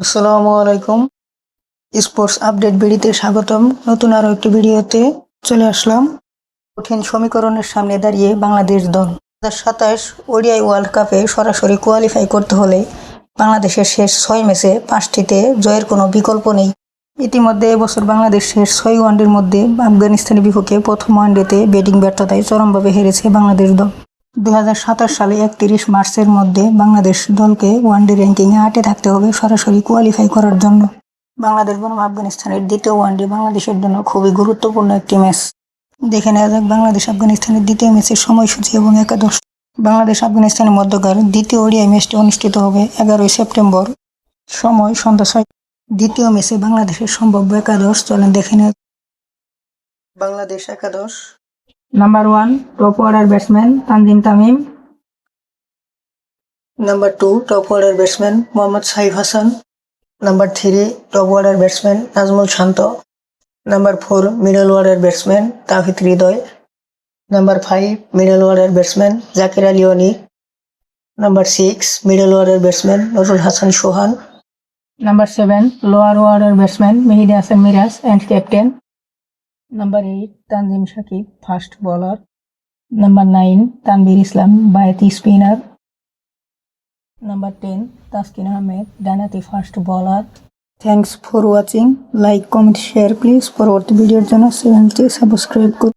আসসালামু আলাইকুম। Sports update বিডিতে স্বাগতম। নতুন আরও একটি ভিডিওতে চলে আসলাম। কঠিন সমীকরণের সামনে দাঁড়িয়ে বাংলাদেশ দল। দু সাতাশ ওডিআই ওয়ার্ল্ড কাপে সরাসরি কোয়ালিফাই করতে হলে বাংলাদেশের শেষ ছয় ম্যাচে পাঁচটিতে জয়ের কোনো বিকল্প নেই। ইতিমধ্যে এবছর বাংলাদেশ শেষ ছয় ওয়ানডের মধ্যে আফগানিস্তানের বিপক্ষে প্রথম ওয়ানডেতে ব্যাটিং ব্যর্থতায় চরমভাবে হেরেছে বাংলাদেশ দল। দুই হাজার সাতাশ সালে একত্রিশ মার্চের মধ্যে বাংলাদেশ দলকে ওয়ানডে র্যাঙ্কিংয়ে আটে থাকতে হবে সরাসরি কোয়ালিফাই করার জন্য। বাংলাদেশ বনাম আফগানিস্তানের দ্বিতীয় ওয়ানডে বাংলাদেশের জন্য খুবই গুরুত্বপূর্ণ একটি ম্যাচ। দেখে নেওয়া যাক বাংলাদেশ আফগানিস্তানের দ্বিতীয় ম্যাচের সময়সূচি এবং একাদশ। বাংলাদেশ আফগানিস্তানের মধ্যকার দ্বিতীয় ওডিআই ম্যাচটি অনুষ্ঠিত হবে এগারোই সেপ্টেম্বর সময় সন্ধ্যা ছয়। দ্বিতীয় ম্যাচে বাংলাদেশের সম্ভাব্য একাদশ। চলেন দেখে নেওয়া বাংলাদেশ একাদশ number one top order batsman Tanzim Tamim number two top order batsman Mohammad Saif Hasan number three top order batsman Najmul Shanto number four middle order batsman Towhid Hridoy number five middle order batsman Jaker Ali Oni number six middle order batsman Nazrul Hasan Sohan number seven lower order batsman Mehidy Hasan Miraz and captain number eight Tanzim Sakib fast bowler number nine Tanvir Islam Bayati spinner number ten Taskin Ahmed ডানাতি fast bowler thanks for watching like comment share please পরবর্তী ভিডিওর জন্য চ্যানেলটি subscribe করুন।